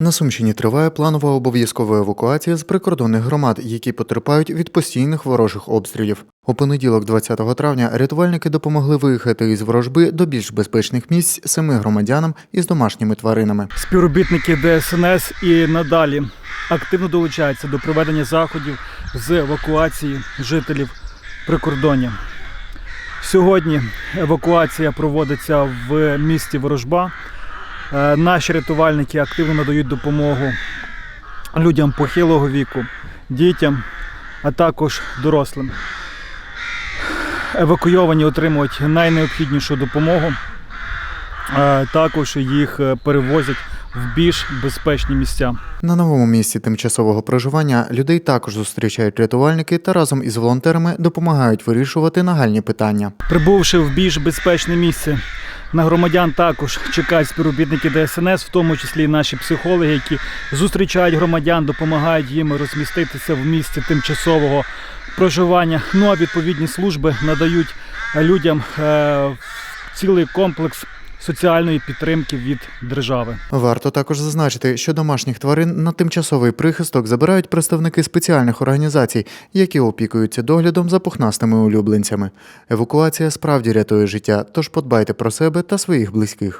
На Сумщині триває планова обов'язкова евакуація з прикордонних громад, які потерпають від постійних ворожих обстрілів. У понеділок, 20 травня, рятувальники допомогли виїхати із ворожби до більш безпечних місць семи громадянам із домашніми тваринами. Співробітники ДСНС і надалі активно долучаються до проведення заходів з евакуації жителів прикордоння. Сьогодні евакуація проводиться в місті Ворожба. Е, Наші рятувальники активно надають допомогу людям похилого віку, дітям, а також дорослим. Евакуйовані отримують найнеобхіднішу допомогу. Е, Також їх е, перевозять в більш безпечні місця. На новому місці тимчасового проживання людей також зустрічають рятувальники та разом із волонтерами допомагають вирішувати нагальні питання. Прибувши в більш безпечне місце, на громадян також чекають співробітники ДСНС, в тому числі і наші психологи, які зустрічають громадян, допомагають їм розміститися в місці тимчасового проживання. Ну а відповідні служби надають людям е, цілий комплекс соціальної підтримки від держави. Варто також зазначити, що домашніх тварин на тимчасовий прихисток забирають представники спеціальних організацій, які опікуються доглядом за пухнастими улюбленцями. Евакуація справді рятує життя, тож подбайте про себе та своїх близьких.